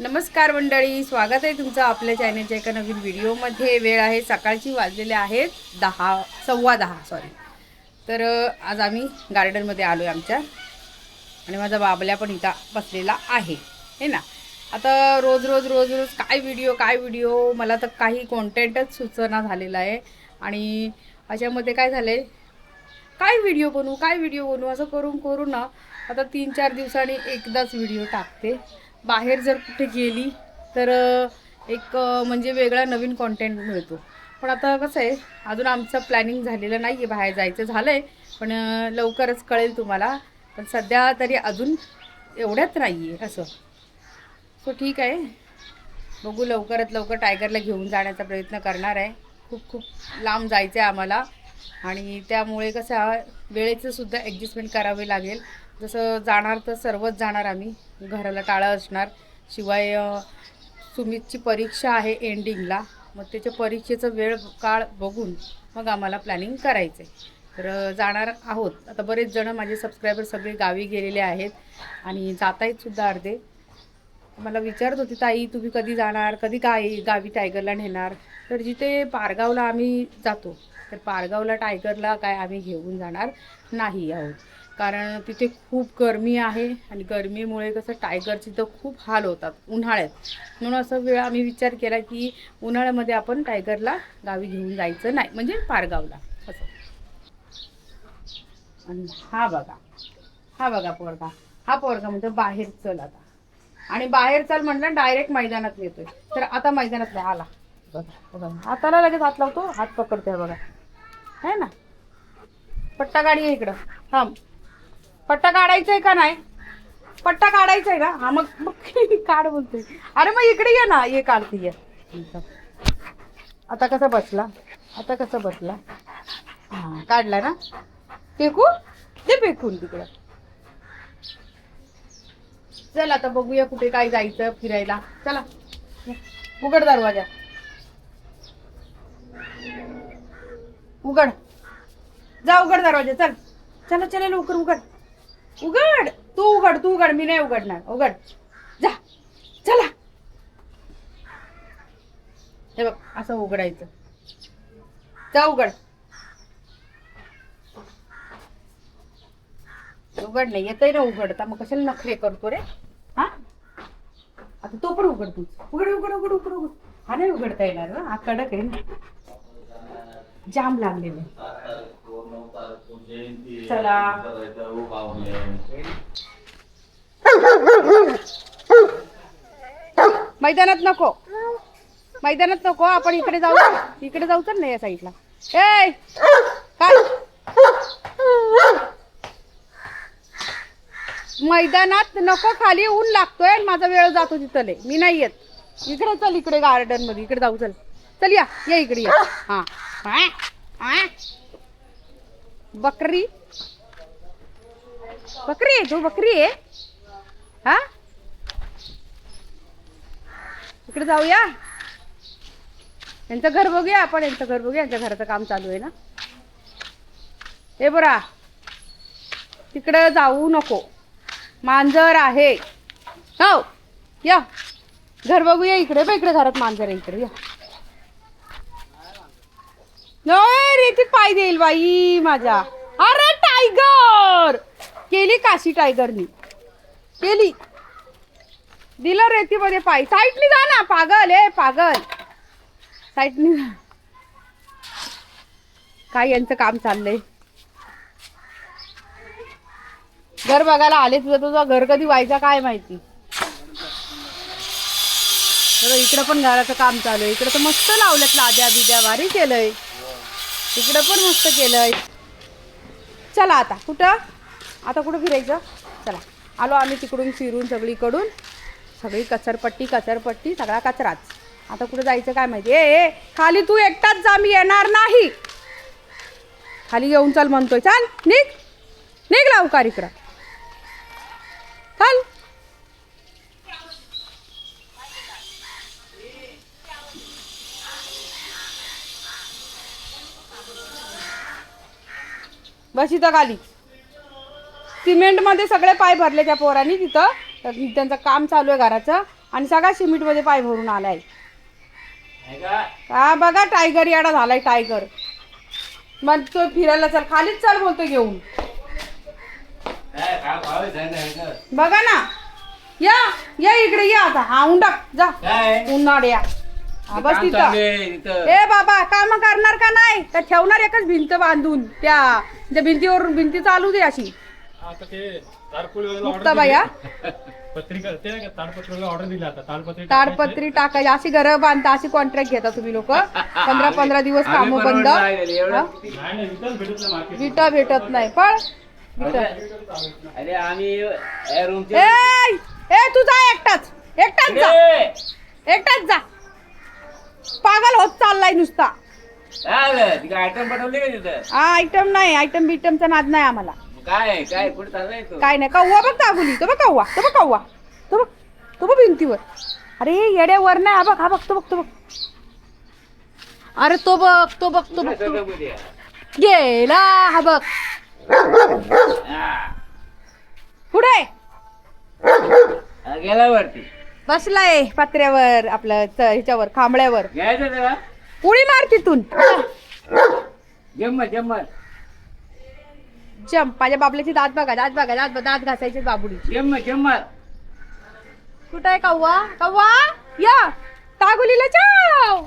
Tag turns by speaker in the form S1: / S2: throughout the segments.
S1: नमस्कार मंडळी स्वागत आहे तुमचं आपल्या चॅनलच्या एका नवीन व्हिडिओमध्ये. वेळ आहे सकाळची वाजलेले आहेत दहा सव्वा दहा सॉरी तर आज आम्ही गार्डनमध्ये आलो आहे आमच्या. आणि माझा बाबल्या पण इथं बसलेला आहे. हे ना? आता रोज रोज रोज रोज काय व्हिडिओ काय व्हिडिओ मला तर काही कॉन्टेंटच सुचना झालेला आहे. आणि अशामध्ये काय झालं आहे काय व्हिडिओ बनवू काय व्हिडिओ बनवू? असं करून करू ना आता तीन चार दिवसांनी एकदाच व्हिडिओ टाकते. बाहेर जर कुठे गेली तर एक म्हणजे वेगळा नवीन कॉन्टेंट मिळतो. पण आता कसं आहे अजून आमचं प्लॅनिंग झालेलं नाही आहे बाहेर जायचं झालं आहे पण लवकरच कळेल तुम्हाला. पण सध्या तरी अजून एवढ्यात नाही आहे असं. सो ठीक आहे. बघू लवकरात लवकर टायगरला घेऊन जाण्याचा प्रयत्न करणार आहे. खूप खूप लांब जायचं आहे आम्हाला. आणि त्यामुळे कसं वेळेचं सुद्धा ॲडजस्टमेंट करावे लागेल. जसं जाणार तर सर्वच जाणार आम्ही. घराला टाळं असणार. शिवाय सुमितची परीक्षा आहे एंडिंगला मग त्याच्या परीक्षेचं वेळ काळ बघून मग आम्हाला प्लॅनिंग करायचं आहे तर जाणार आहोत. आता बरेच जण माझे सबस्क्रायबर सगळे गावी गेलेले आहेत आणि जात आहेत सुद्धा अर्धे. मला विचारत होती ताई तुम्ही कधी जाणार? कधी काय गावी टायगरला नेणार? तर जिथे पारगावला आम्ही जातो तर पारगावला टायगरला काय आम्ही घेऊन जाणार नाही आहोत. कारण तिथे खूप गरमी आहे आणि गरमीमुळे कसं टायगरची तर खूप हाल होतात उन्हाळ्यात. म्हणून असं वेळ आम्ही विचार केला की उन्हाळ्यामध्ये आपण टायगरला गावी घेऊन जायचं नाही म्हणजे पारगावला. असं. आणि हा बघा हा बघा पोरगा. हा पोरगा म्हणजे बाहेर चल आता. आणि बाहेर चल म्हटलं डायरेक्ट मैदानात येतोय तर आता मैदानात नाही आला. बघा बघा. हाताला लगेच हात लावतो हात पकडतोय बघा. है ना? पट्टा गाडी आहे इकडं. थांब. पट्टा काढायचा आहे का नाही? पट्टा काढायचा आहे ना? हा मग मग काढ बोलते अरे मग इकडे ये ना. ये काढते ये. आता कसं बसला? आता कसं बसला? हा काढला ना? फेकू? ते फेकून तिकडं. चल आता बघूया कुठे काय जायचं फिरायला. चला. उघड दरवाजा. उघड. जा उघड दरवाजा. चल. चला चला लवकर उघड. उघड तू उघड तू उघड मी नाही उघडणार. उघड. जा. चला. हे बघ असं उघडायचं. जा उघड. उघड नाही येतंय ना उघडता मग कशाला नखरे करतो रे? हा? आता तो पण उघड तू उघड उघड उघड उघड उघड. हा नाही उघडता येणार हा कडक आहे ना. जाम लागलेला आहे. चला. मैदानात नको. मैदानात नको आपण इकडे जाऊ. इकडे जाऊ तर नाही या साईडला. ए! काय? मैदानात नको खाली ऊन लागतोय आणि माझा वेळ जातो तिथले मी नाही येत. इकडे चल इकडे गार्डनमध्ये. इकडे जाऊ चल. चल या या इकडे या. हा. हा? हा? बकरी? बकरी आहे तू बकरी आहे? हा? इकडे जाऊया. यांचं घर बघूया आपण यांचं घर बघूया. यांच्या घराचं काम चालू आहे ना? हे बरा तिकडं जाऊ नको. मांजर आहे. हो या. घर बघूया इकडे. बघ इकडे घरात मांजर आहे. इकडे या. नाही रेतीत पाय देईल बाई माझ्या. अरे टायगर केली काशी टायगरनी केली. दिलं रेतीमध्ये पाय. साईटनी जा ना पागल ए पागल. साईटनी जा. काय यांचं काम चाललंय? घर बघायला आले तुझं तुझं घर कधी व्हायचा काय माहिती? इकडं पण घराचं काम चालू आहे. इकडं तर मस्त लावलं लाद्या बिद्या भारी केलंय. इकडं पण मस्त केलंय. चला आता कुठं? आता कुठं फिरायचं? चला. आलो आम्ही तिकडून फिरून सगळीकडून. सगळी कचरपट्टी कचरपट्टी सगळा कचराच. आता कुठं जायचं काय माहिती? ए ए खाली तू एकटाच जा मी येणार नाही. खाली येऊन चल म्हणतोय. चाल निघ. निघ लावकार इकडं. चल. बस इथं खाली सिमेंटमध्ये सगळे पाय भरले त्या पोरांनी तिथं. तर त्यांचं काम चालू आहे घराचं. आणि सगळा सिमेंटमध्ये पाय भरून आलाय? हा बघा टायगर याडा झालाय टायगर मग तो फिरायला चल खालीच चल बोलतो घेऊन? बघा ना. या या इकडे या आता. हा उंडा. जा.
S2: काय?
S1: उन्हाळ या हा बस
S2: काम
S1: तिथं.
S2: चालू आहे इथं.
S1: ए बाबा काम करणार का नाही? तर ठेवणार एकच भिंत बांधून त्या त्या भिंतीवर भिंती चालू दे अशी.
S3: आता ते ताडपत्री
S1: मुक्ताबाई हा
S3: पत्रिका ते नाही का ताडपत्रीला ऑर्डर दिला आता. ताडपत्री
S1: ताडपत्री टाकायची. अशी घरं बांधता अशी कॉन्ट्रॅक्ट घेता तुम्ही लोक. पंधरा पंधरा दिवस
S2: आम्ही
S1: काम बंद.
S2: परवडलं आहे, एवढं.
S1: हा?
S3: नाही नाही विकत भेटत नाही मार्केट
S1: विटा भेटत नाही. पण विटा
S2: अरे आम्ही रूमचे
S1: ए ए तू जा एकटाच. एकटाच जा. एकटाच जा. पागल होत चाललाय नुसता?
S2: तिकडे आयटम पाठवले का तिथं?
S1: हा आयटम नाही आयटम बिटमचा नाद नाही आम्हाला.
S2: काय काय कुठे चाललाय तो?
S1: काय नाही कव्वा बघ काबुली तो बघ कव्वा तो बघ कव्वा तो बघ तो बघ भिंतीवर. अरे येड्यावर नाही हा बघ हा बघ तो बघ तो बघ. अरे तो बघ तो बघ तो बघ तो. गेला हा बघ.
S2: हा.
S1: पुढे.
S2: हा, गेला वरती.
S1: बसलाय पत्र्यावर आपलं ह्याच्यावर खांबळ्यावर.
S2: घ्यायचं त्याला
S1: उडी मार तिथून.
S2: जम्मत जम्मत
S1: जम माझ्या बाबल्याची दात बघा दात बघा दात दात घासायचे बाबुडी
S2: जम्मत जम्मत
S1: कुठं आहे कव्वा कव्वा या तागुलीला चाव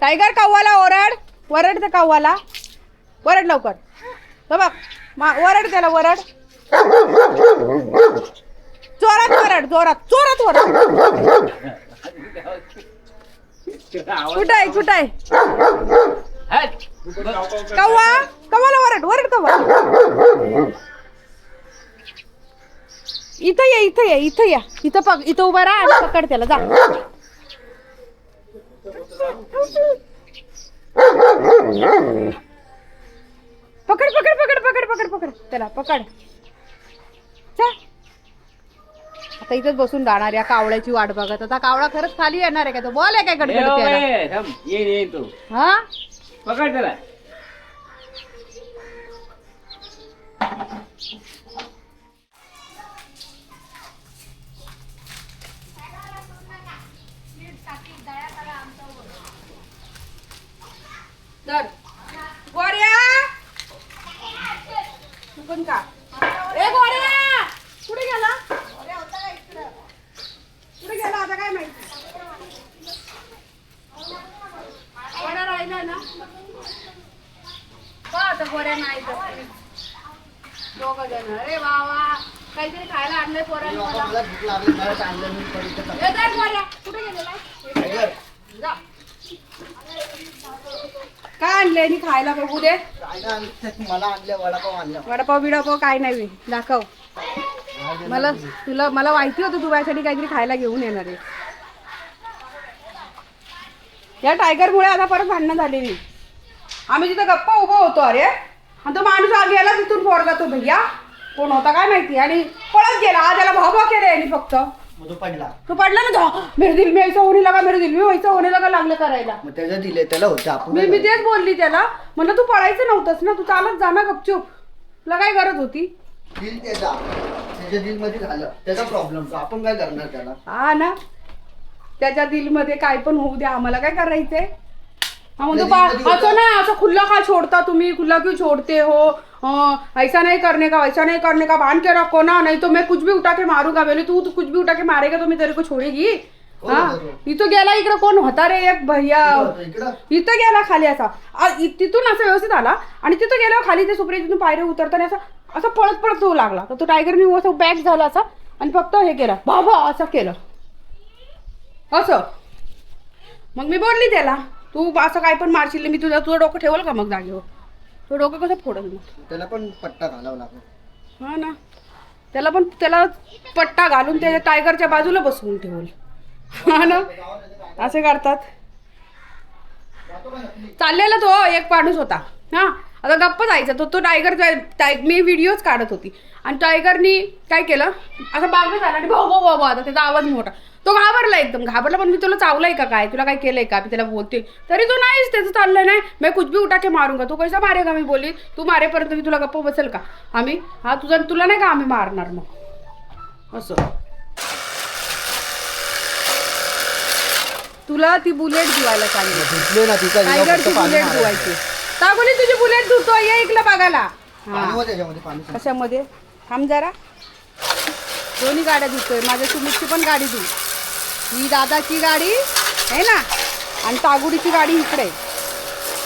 S1: टायगर कव्वाला ओरड वरड त्या कव्वाला वरड लवकर. तो बघ मा वरड त्याला वरड. जोरात वरड जोरात जोरात वरड. कुठं आहे कुठं आहे. कव्वा? कव्वाला वरड वरड कव्वा? इथं ये इथं ये इथं या. इथं पक इथं उभा राहा आणि पकड त्याला. जा. पकड पकड पकड पकड पकड पकड. त्याला पकड. आता इथंच बसून राहणार या कावळ्याची वाट बघत. आता कावळा खरंच खाली येणार आहे का तो? बॉल आहे काय
S2: ए,
S1: गडगड
S2: ओ,
S1: त्याला
S2: ए, थांब. ये ये तू.
S1: हा?
S2: पकड त्याला
S1: तर गोऱ्या! तू पण का ए गोऱ्या! कुठे गेला? आता काय माहिती? गोऱ्या राहिला ना? आता गोऱ्या नाही तर दोघ जण. अरे वा वा काहीतरी खायला आणलंय पोरांनी मला. गोऱ्या कुठे गेलेला आहे? जा. काय आणलंय आणि खायला बघू दे.
S4: मला आणल्या वडापाव आणल्या.
S1: वडापाव बिडापाव काय नाही. दाखव. मला तुला मला माहिती होतं तू माझ्यासाठी काहीतरी खायला घेऊन येणार आहे. या टायगर मुळे आता परत भांडणं झालेली. आम्ही तिथं गप्पा उभा होतो अरे आणि तो माणूस आग गेला तिथून पोरगा तो भैया. कोण होता काय माहिती. आणि पळत गेला. आज त्याला भाऊ भाऊ केले यांनी फक्त.
S4: मग तो पडला.
S1: तो पडला ना तो. मेरे दिल में ऐसा होने लगा मेरे दिल में वैसा होने लगा लागलं करायला.
S4: मग त्याचं दिले त्याला होतं. आपण
S1: मी मी तेच बोलली त्याला. म्हणलं तू पळायचं नव्हतंच ना. तू चालत जा ना गपचूप. तुला काय गरज होती?
S4: दिल त्याचा. त्याच्या दिलमध्ये झालं त्याचा प्रॉब्लेम आपण काय करणार त्याला?
S1: हा ना. त्याच्या दिलमध्ये काय पण होऊ द्या आम्हाला काय करायचंय? हा म्हणतो
S4: आपल्या
S1: पा-
S4: दिलमध्ये
S1: असं. नाही असं खुल्ला का छोड़ता तुम्ही? खुल्ला क्यों छोड़ते हो? ऐसा नहीं करने का वैसा नहीं करने का बांध के रखो ना नहीं तो मैं कुछ भी उठा के मारूंगा बोले तू तू कुछ भी उठा के मारेगा तो मैं तेरे को छोड़ेगी? हा? इथं गेला इकडे कोण होता रे एक भैया? इथं गेला खाली असा. आ, इ- तिथून असं व्यवस्थित आला आणि तिथं गेल्यावर खाली ते सुप्रिया तिथून पायऱ्या उतरताना असा असं पळत पळत तो लागला. तर तो टायगर मी असं बॅक झाला असा आणि फक्त हे केलं. बाबा असं केलं. असं. मग मी बोलली त्याला तू असं काय पण मारशील मी तुझं तुझं डोकं ठेवल का मग जागेवर? तो डोकं कसं फोडल मग?
S4: त्याला पण पट्टा घालावा लागतो
S1: हा ना. त्याला पण त्याला पट्टा घालून त्याच्या टायगरच्या बाजूला बसवून ठेवल. हा ना. असे करतात. चाललेला तो एक माणूस होता. हा. आता गप्प जायचा. तो तो टायगर टाय मी व्हिडिओच काढत होती. आणि टायगरनी काय केलं? असं बागलं झालं आणि भाऊ भाऊ भाऊ आता त्याचा आवाज मोठा. तो घाबरला एकदम. घाबरला पण मी तुला चावलंय का काय? तुला काय केलंय का? मी त्याला बोलते. तरी तो नाहीच त्याचं चाललं नाही. मी कुछ भी उठा के? मारूंगा तू कैसा मारेगा मी बोली? तू मारेपर्यंत मी तुला गप्प बसेल का? आम्ही हा तुझा तुला नाही का आम्ही मारणार मग? असं. तुला ती बुलेट धुवायला सांगितलं.
S4: धुतले ना तिचा
S1: टायगर ती बुलेट धुवायची. तागोली तुझी बुलेट धुतो ये इकडं बघायला. हा.
S4: पाणी सांग.
S1: कशामध्ये? थांब जरा. दोन्ही गाड्या धुतोय माझ्या सुमितची पण गाडी धु. ही दादाची गाडी आहे ना? आणि तागुडीची गाडी इकडे.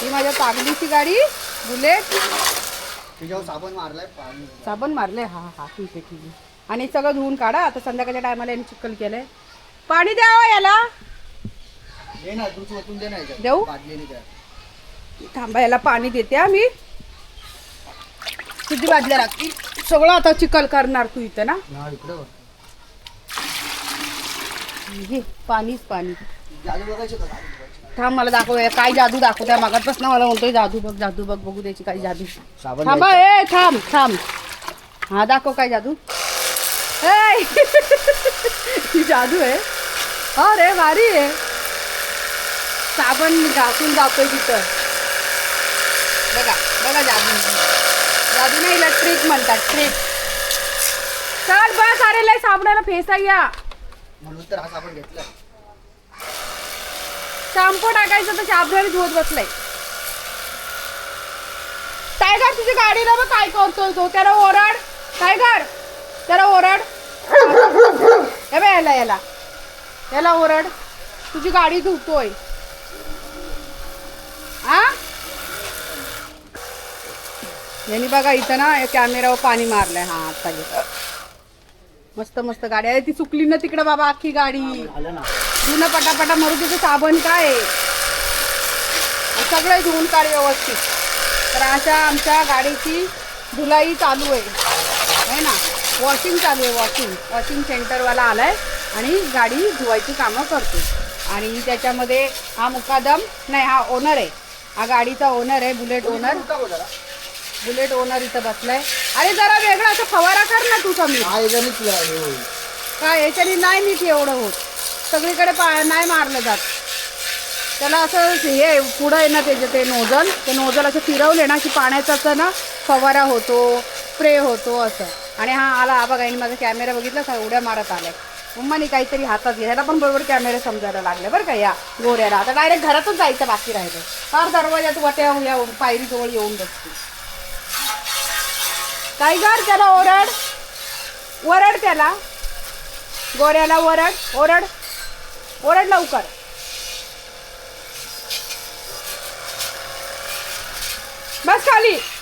S1: ही माझ्या तागडीची गाडी बुलेट.
S4: साबण मारलाय पाणी
S1: साबण मारले हा हा ठीक आहे ठीक आहे. आणि हे सगळं धुवून काढा. आता संध्याकाळच्या टायमाला यांनी चिखल केलंय. पाणी द्यावं याला.
S4: दे ना दूध ओतून दे ना याच्यात.
S1: देऊ?
S4: बादलीने द्या.
S1: थांबा याला पाणी देते आम्ही किती बादल्या लागतील सगळं आता चिखल करणार तू इथं ना.
S4: हा
S1: पाणीच पाणी? थांब मला दाखव काय जादू दाखवत्या? मागापासून मला म्हणतोय जादू बघ जादू बघ बघू द्यायची काय जादू.
S4: साबण
S1: थांबा ए थांब थांब. हा दाखव काय जादू. ए ही जादू आहे. अरे भारी आहे. साबण घासून जातोय तिथं. बघा जादू. जादू नाही ट्रिक म्हणतात ट्रिक चल बस अरे लय साबणाला फेसा या.
S4: म्हणून तर हा साबण घेतलाय.
S1: शॅम्पू टाकायचं तर शाबणाने धुवत बसलाय. टायगर तुझी गाडीला बघ काय करतोय तो. त्याला ओरड. टायगर त्याला ओरड. हे याला याला. याला ओरड. तुझी गाडी धुतोय आ यांनी बघा इथं ना या कॅमेऱ्यावर पाणी मारलंय. हा आता. मस्त मस्त गाडी आहे. ती चुकली ना तिकडे बाबा अख्खी गाडी. धुणं पटापटा मरुतीचं साबण काय सगळं धुवून काढ व्यवस्थित. तर अशा आमच्या गाडीची धुलाई चालू आहे. है ना? वॉशिंग चालू आहे वॉशिंग वॉशिंग सेंटरवाला आलाय आणि गाडी धुवायची कामं करतो. आणि त्याच्यामध्ये हा मुकादम नाही हा ओनर आहे. हा गाडीचा ओनर आहे बुलेट ओनर. बुलेट ओनर इथं बसलाय. अरे जरा वेगळा असं फवारा कर ना तू कमी
S4: हा याच्यानेच तुला हे होईल
S1: काय याच्याने नाही नीट एवढं होत. सगळीकडे पा नाही मारलं जात. त्याला असं हे पुढं आहे ना त्याचे ते नोजल. ते नोजल असं फिरवले ना की पाण्याचा असं ना फवारा होतो स्प्रे होतो असं. आणि हा आला हा बघा यांनी माझा कॅमेरा बघितला का उड्या मारत आलाय. मम्माने काहीतरी हातात घ्यायला पण बरोबर कॅमेरे समजायला लागले बरं का या गोऱ्याला. आता डायरेक्ट घरातच जायचं बाकी राहिलं फार दरवाजात वाट्या या पायरीजवळ येऊन बसते टायगर त्याला ओरड? वरड त्याला. गोऱ्याला वरड ओरड. ओरड लवकर. बस खाली.